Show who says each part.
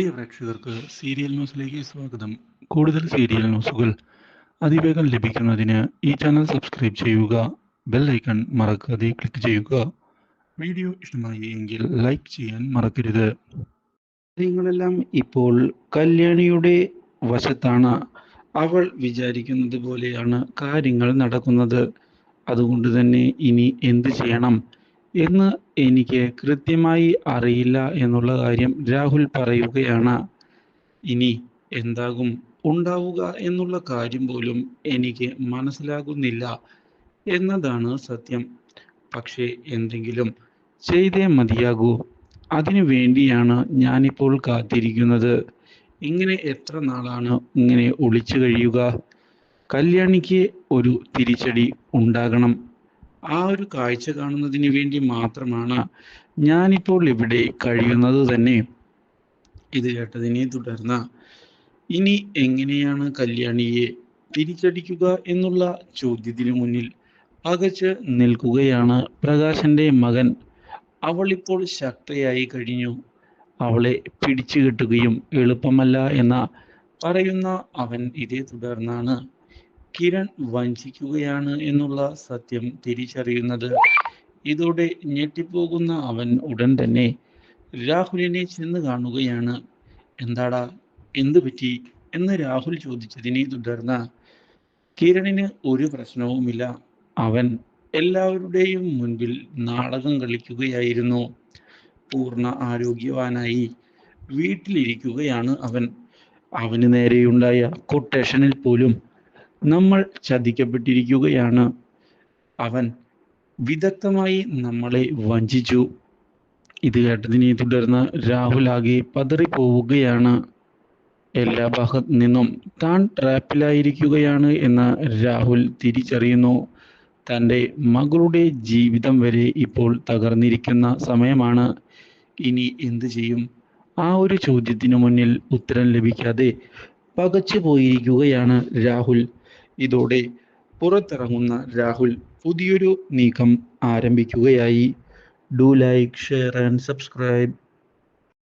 Speaker 1: പ്രിയ പ്രേക്ഷകർക്ക് സീരിയൽ ന്യൂസിലേക്ക് സ്വാഗതം. കൂടുതൽ സീരിയൽ ന്യൂസുകൾ അതിവേഗം ലഭിക്കുന്നതിന് ഈ ചാനൽ സബ്സ്ക്രൈബ് ചെയ്യുക ബെൽ ഐക്കൺ മറക്കാതെ ക്ലിക്ക് ചെയ്യുക. വീഡിയോ ഇഷ്ടമായി എങ്കിൽ ലൈക്ക് ചെയ്യാൻ മറക്കരുത്. കാര്യങ്ങളെല്ലാം ഇപ്പോൾ കല്യാണിയുടെ വശത്താണ്. അവൾ വിചാരിക്കുന്നത് പോലെയാണ് കാര്യങ്ങൾ നടക്കുന്നത്. അതുകൊണ്ട് തന്നെ ഇനി എന്ത് ചെയ്യണം? എന്ന് എനിക്ക് കൃത്യമായി അറിയില്ല എന്നുള്ള കാര്യം രാഹുൽ പറയുകയാണ്. ഇനി എന്താകും? ഉണ്ടാവുക എന്നുള്ള കാര്യം പോലും എനിക്ക് മനസ്സിലാകുന്നില്ല എന്നതാണ് സത്യം. പക്ഷേ എന്തെങ്കിലും ചെയ്തേ മതിയാകൂ. അതിനു വേണ്ടിയാണ് ഞാനിപ്പോൾ കാത്തിരിക്കുന്നത്. ഇങ്ങനെ എത്ര നാളാണ് ഇങ്ങനെ ഒളിച്ചു കഴിയുക? കല്യാണിക്ക് ഒരു തിരിച്ചടി ഉണ്ടാകണം. ആ ഒരു കാഴ്ച കാണുന്നതിന് വേണ്ടി മാത്രമാണ് ഞാനിപ്പോൾ ഇവിടെ കഴിയുന്നത് തന്നെ. ഇത് കേട്ടതിനെ തുടർന്ന് ഇനി എങ്ങനെയാണ് കല്യാണിയെ തിരിച്ചടിക്കുക എന്നുള്ള ചോദ്യത്തിന് മുന്നിൽ അകച്ച് നിൽക്കുകയാണ് പ്രകാശന്റെ മകൻ. അവൾ ഇപ്പോൾ ശക്തയായി കഴിഞ്ഞു. അവളെ പിടിച്ചു കെട്ടുകയും എളുപ്പമല്ല എന്ന പറയുന്ന അവൻ ഇതേ തുടർന്നാണ് കിരൺ വഞ്ചിക്കുകയാണ് എന്നുള്ള സത്യം തിരിച്ചറിയുന്നത്. ഇതോടെ ഞെട്ടിപ്പോകുന്ന അവൻ ഉടൻ തന്നെ രാഹുലിനെ ചെന്ന് കാണുകയാണ്. എന്താടാ? എന്തു പറ്റി? എന്ന് രാഹുൽ ചോദിച്ചതിനെ തുടർന്ന് കിരണിന് ഒരു പ്രശ്നവുമില്ല. അവൻ എല്ലാവരുടെയും മുൻപിൽ നാടകം കളിക്കുകയായിരുന്നു. പൂർണ ആരോഗ്യവാനായി വീട്ടിലിരിക്കുകയാണ് അവൻ. അവന് നേരെയുണ്ടായ കൊട്ടേഷനിൽ പോലും നമ്മൾ ചതിക്കപ്പെട്ടിരിക്കുകയാണ്. അവൻ വിദഗ്ധമായി നമ്മളെ വഞ്ചിച്ചു. ഇത് കേട്ടതിനെ തുടർന്ന് രാഹുൽ ആകെ പതറിപ്പോവുകയാണ്. എല്ലാ ഭാഗത്ത് നിന്നും താൻ ട്രാപ്പിലായിരിക്കുകയാണ് എന്ന് രാഹുൽ തിരിച്ചറിയുന്നു. തന്റെ മകളുടെ ജീവിതം വരെ ഇപ്പോൾ തകർന്നിരിക്കുന്ന സമയമാണ്. ഇനി എന്തു ചെയ്യും? ആ ഒരു ചോദ്യത്തിനു മുന്നിൽ ഉത്തരം ലഭിക്കാതെ പകച്ചു പോയിരിക്കുകയാണ് രാഹുൽ. ഇതോടെ പുറത്തിറങ്ങുന്ന രാഹുൽ പുതിയൊരു നീക്കം ആരംഭിക്കുകയായി. Do like share and subscribe